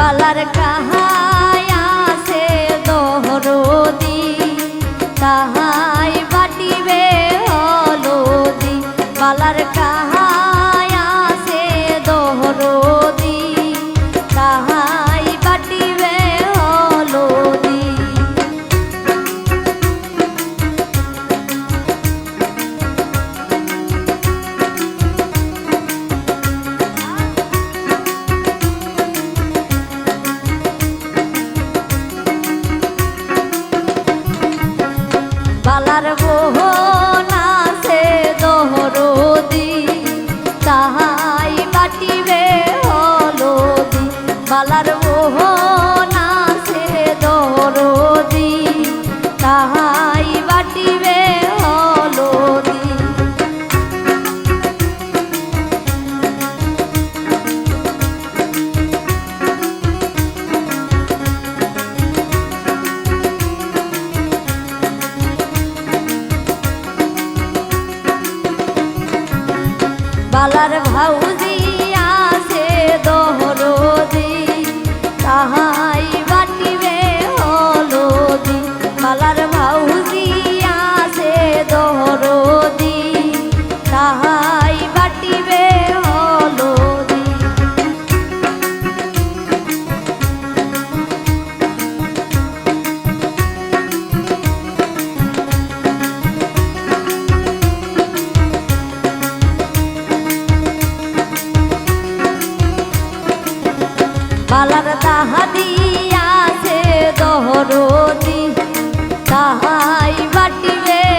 বালার কাহায় আছে দহরদী শালার বোহন আছে দহরদি। তাহাই বাটিবে হলদি বালার বোহন শালার ভাউ তাহা দিয়াছে দহরদি তাহাই বাটিবে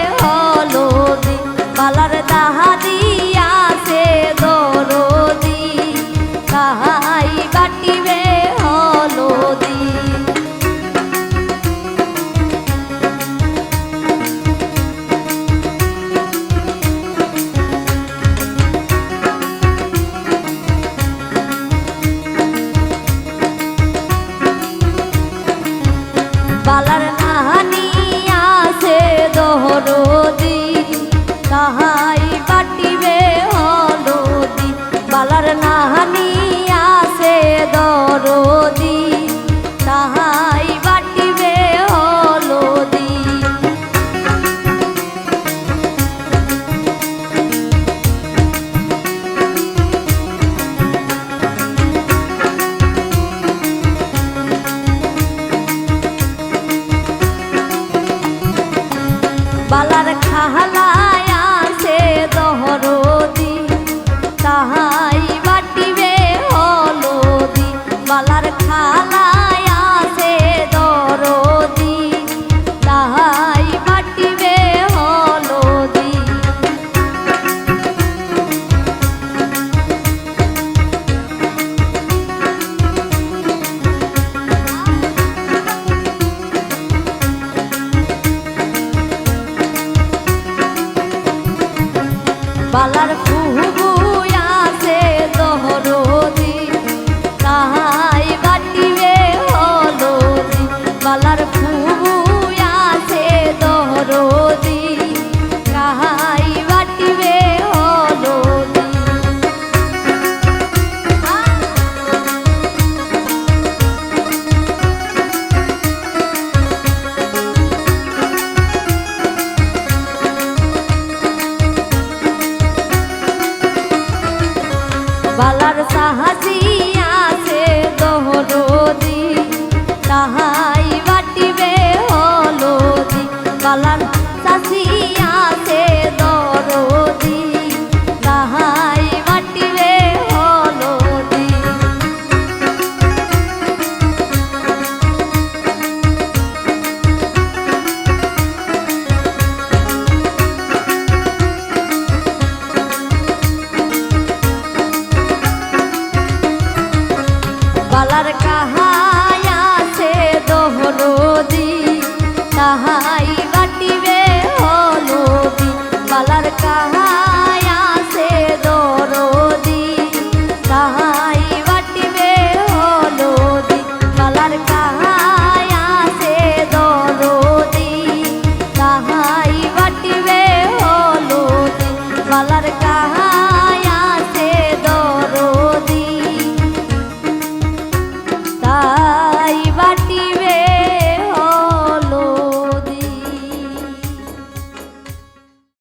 বালার বালার সাহাজি আর কাহায় আছে দোহ নদী